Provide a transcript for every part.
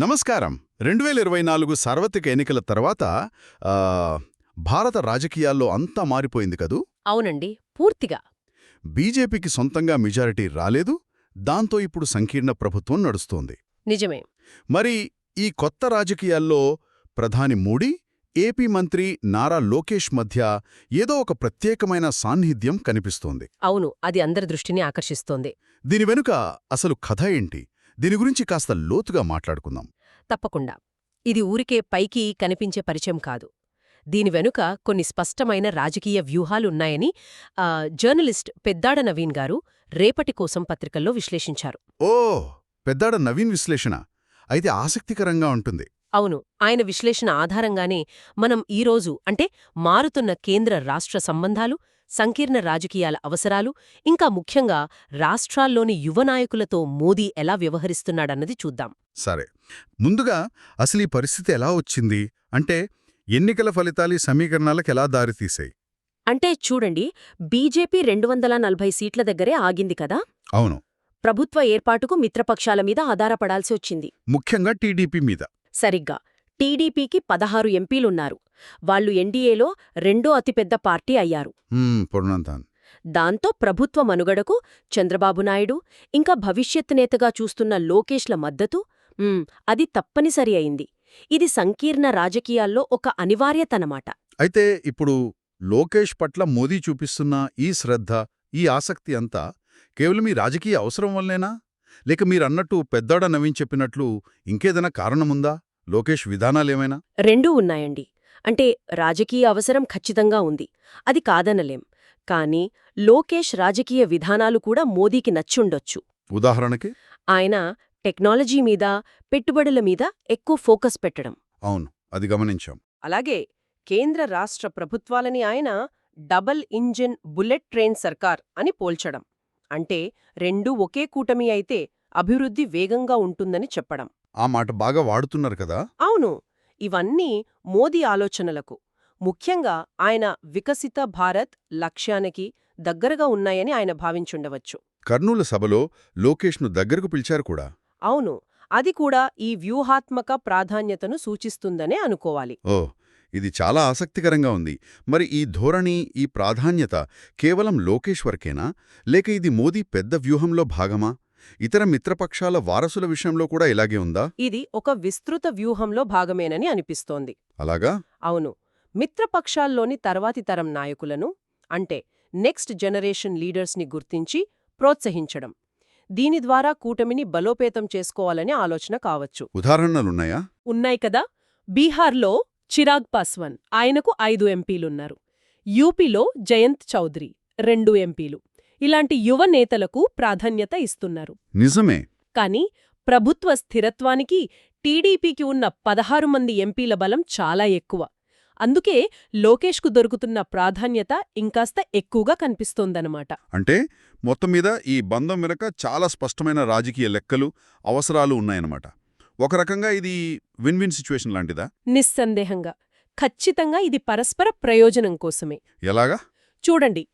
నమస్కారం. రెండు వేల ఇరవై నాలుగు సార్వత్రిక ఎన్నికల తర్వాత భారత రాజకీయాల్లో అంతా మారిపోయింది కదూ? అవునండి. పూర్తిగా. బీజేపీకి సొంతంగా మెజారిటీ రాలేదు. దాంతో ఇప్పుడు సంకీర్ణ ప్రభుత్వం నడుస్తోంది. నిజమే. మరి ఈ కొత్త రాజకీయాల్లో ప్రధాని మోడీ ఏపీ మంత్రి నారా లోకేష్ మధ్య ఏదో ఒక ప్రత్యేకమైన సాన్నిహిత్యం కనిపిస్తోంది. అవును. అది అందరి దృష్టిని ఆకర్షిస్తోంది. దీని వెనుక అసలు కథ ఏంటి? దీని గురించి కాస్త లోతుగా మాట్లాడుకుందాం. తప్పకుండా. ఇది ఊరికే పైకి కనిపించే పరిచయం కాదు. దీని వెనుక కొన్ని స్పష్టమైన రాజకీయ వ్యూహాలున్నాయని జర్నలిస్ట్ పెద్దాడ నవీన్ గారు రేపటి కోసం పత్రికల్లో విశ్లేషించారు. ఓ! పెద్దాడ నవీన్ విశ్లేషణ. అయితే ఆసక్తికరంగా ఉంటుంది. అవును. ఆయన విశ్లేషణ ఆధారంగానే మనం ఈరోజు అంటే మారుతున్న కేంద్ర రాష్ట్ర సంబంధాలు సంకీర్ణ రాజకీయాల అవసరాలు ఇంకా ముఖ్యంగా రాష్ట్రాల్లోని యువ నాయకులతో మోదీ ఎలా వ్యవహరిస్తున్నాడన్నది చూద్దాం. సరే. ముందుగా అసలు ఈ పరిస్థితి ఎలా వచ్చింది? అంటే ఎన్నికల ఫలితాలు ఈ సమీకరణాలకు ఎలా దారితీశాయి? అంటే చూడండి బీజేపీ రెండు వందల నలభై సీట్ల దగ్గరే ఆగింది కదా? అవును. ప్రభుత్వ ఏర్పాటుకు మిత్రపక్షాల మీద ఆధారపడాల్సి వచ్చింది. ముఖ్యంగా టీడీపీ మీద. సరిగ్గా. టీడీపీకి పదహారు ఎంపీలున్నారు. వాళ్ళు ఎన్డీఏలో రెండో అతిపెద్ద పార్టీ అయ్యారు. దాంతో ప్రభుత్వ మనుగడకు చంద్రబాబు నాయుడు ఇంకా భవిష్యత్ నేతగా చూస్తున్న లోకేష్ల మద్దతు అది తప్పనిసరి అయింది. ఇది సంకీర్ణ రాజకీయాల్లో ఒక అనివార్యతనమాట. అయితే ఇప్పుడు లోకేష్ పట్ల మోదీ చూపిస్తున్న ఈ శ్రద్ధ ఈ ఆసక్తి అంతా కేవలం ఈ రాజకీయ అవసరం వల్లేనా? లేక మీరన్నట్టు పెద్దాడ నవీన్ చెప్పినట్లు ఇంకేదైనా కారణముందా? లోకేష్ విధానాలేమైనా? రెండూ ఉన్నాయండి. అంటే రాజకీయ అవసరం ఖచ్చితంగా ఉంది. అది కాదనలేం. కానీ లోకేష్ రాజకీయ విధానాలు కూడా మోదీకి నచ్చుండొచ్చు. ఉదాహరణకి? ఆయన టెక్నాలజీ మీద పెట్టుబడుల మీద ఎక్కువ ఫోకస్ పెట్టడం. అవును అది గమనించాం. అలాగే కేంద్ర రాష్ట్ర ప్రభుత్వాలని ఆయన డబల్ ఇంజిన్ బుల్లెట్ ట్రైన్ సర్కార్ అని పోల్చడం. అంటే రెండూ ఒకే కూటమి అయితే అభివృద్ధి వేగంగా ఉంటుందని చెప్పడం. ఆ మాట బాగా వాడుతున్నారు కదా? అవును. ఇవన్నీ మోదీ ఆలోచనలకు. ముఖ్యంగా ఆయన వికసిత భారత్ లక్ష్యానికి దగ్గరగా ఉన్నాయని ఆయన భావించుండవచ్చు. కర్నూలు సభలో లోకేష్ను దగ్గరకు పిలిచారు కూడా. అవును అది కూడా ఈ వ్యూహాత్మక ప్రాధాన్యతను సూచిస్తుందనే అనుకోవాలి. ఓ ఇది చాలా ఆసక్తికరంగా ఉంది. మరి ఈ ధోరణి ఈ ప్రాధాన్యత కేవలం లోకేష్ వరకేనా? లేక ఇది మోదీ పెద్ద వ్యూహంలో భాగమా? ఇతర మిత్రపక్షాల వారసుల విషయంలో కూడా ఇలాగే ఉందా? ఇది ఒక విస్తృత వ్యూహంలో భాగమేనని అనిపిస్తోంది. అలాగా? అవును. మిత్రపక్షాల్లోని తర్వాతి తరం నాయకులను అంటే నెక్స్ట్ జనరేషన్ లీడర్స్ని గుర్తించి ప్రోత్సహించడం. దీని ద్వారా కూటమిని బలోపేతం చేసుకోవాలనే ఆలోచన కావచ్చు. ఉదాహరణలున్నాయా? ఉన్నాయి కదా. బీహార్లో చిరాగ్ పాస్వాన్ ఆయనకు ఐదు ఎంపీలున్నారు. యూపీలో జయంత్ చౌదరి రెండు ఎంపీలు. ఇలాంటి యువ నేతలకు ప్రాధాన్యత ఇస్తున్నారు. నిజమే. కాని ప్రభుత్వ స్థిరత్వానికి టీడీపీకి ఉన్న పదహారు మంది ఎంపీల బలం చాలా ఎక్కువ. అందుకే లోకేష్కు దొరుకుతున్న ప్రాధాన్యత ఇంకాస్త ఎక్కువగా కనిపిస్తోందనమాట అంటే మొత్తం మీద ఈ బంధం వెనక చాలా స్పష్టమైన రాజకీయ లెక్కలు అవసరాలు ఉన్నాయన్నమాట. ఒక రకంగా ఇది విన్ విన్ సిచ్యువేషన్ లాంటిదా? నిస్సందేహంగా. ఖచ్చితంగా ఇది పరస్పర ప్రయోజనం కోసమే. ఎలాగా? చూడండి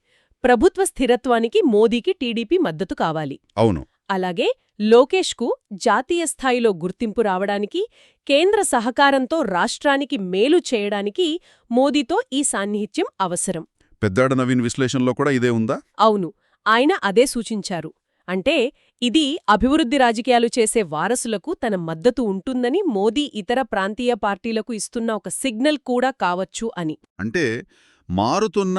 ప్రభుత్వ స్థిరత్వానికి మోదీకి టీడీపీ మద్దతు కావాలి. అవును. అలాగే లోకేష్కు జాతీయ స్థాయిలో గుర్తింపు రావడానికి కేంద్ర సహకారంతో రాష్ట్రానికి మేలు చేయడానికి మోదీతో ఈ సాన్నిహిత్యం అవసరం. పెద్దాడ నవీన్ విశ్లేషణలో కూడా ఇదే ఉందా? అవును. ఆయన అదే సూచించారు. అంటే ఇది అభివృద్ధి రాజకీయాలు చేసే వారసులకు తన మద్దతు ఉంటుందని మోదీ ఇతర ప్రాంతీయ పార్టీలకు ఇస్తున్న ఒక సిగ్నల్ కూడా కావచ్చు అని. అంటే మారుతున్న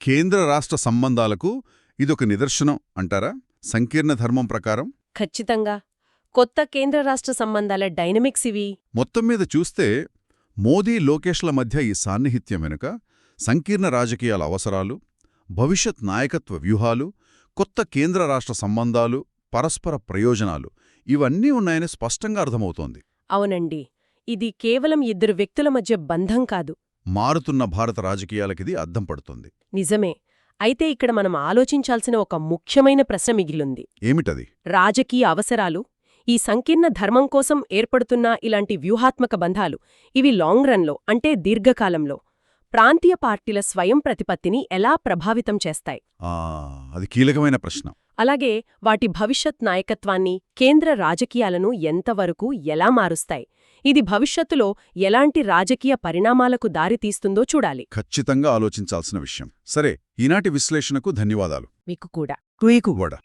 కేంద్ర రాష్ట్ర సంబంధాలకు ఇదొక నిదర్శనం అంటారా? సంకీర్ణ ధర్మం ప్రకారం? ఖచ్చితంగా. కొత్త కేంద్ర రాష్ట్ర సంబంధాల డైనమిక్స్ ఇవి. మొత్తం మీద చూస్తే మోదీ లోకేష్ల మధ్య ఈ సాన్నిహిత్యం వెనుక సంకీర్ణ రాజకీయాల అవసరాలు భవిష్యత్ నాయకత్వ వ్యూహాలు కొత్త కేంద్ర రాష్ట్ర సంబంధాలు పరస్పర ప్రయోజనాలు ఇవన్నీ ఉన్నాయని స్పష్టంగా అర్థమవుతోంది. అవునండి. ఇది కేవలం ఇద్దరు వ్యక్తుల మధ్య బంధం కాదు. మారుతున్న భారత రాజకీయాలకిది అద్దం పడుతుంది. నిజమే. అయితే ఇక్కడ మనం ఆలోచించాల్సిన ఒక ముఖ్యమైన ప్రశ్న మిగిలింది. ఏమిటది? రాజకీయ అవసరాలు ఈ సంకీర్ణ ధర్మం కోసం ఏర్పడుతున్న ఇలాంటి వ్యూహాత్మక బంధాలు ఇవి లాంగ్ రన్లో అంటే దీర్ఘకాలంలో ప్రాంతీయ పార్టీల స్వయం ప్రతిపత్తిని ఎలా ప్రభావితం చేస్తాయి? అది కీలకమైన ప్రశ్న. అలాగే వాటి భవిష్యత్ నాయకత్వాన్ని కేంద్ర రాజకీయాలను ఎంతవరకు ఎలా మారుస్తాయి? ఇది భవిష్యత్తులో ఎలాంటి రాజకీయ పరిణామాలకు దారితీస్తుందో చూడాలి. ఖచ్చితంగా ఆలోచించాల్సిన విషయం. సరే ఈనాటి విశ్లేషణకు ధన్యవాదాలు. మీకు కూడా.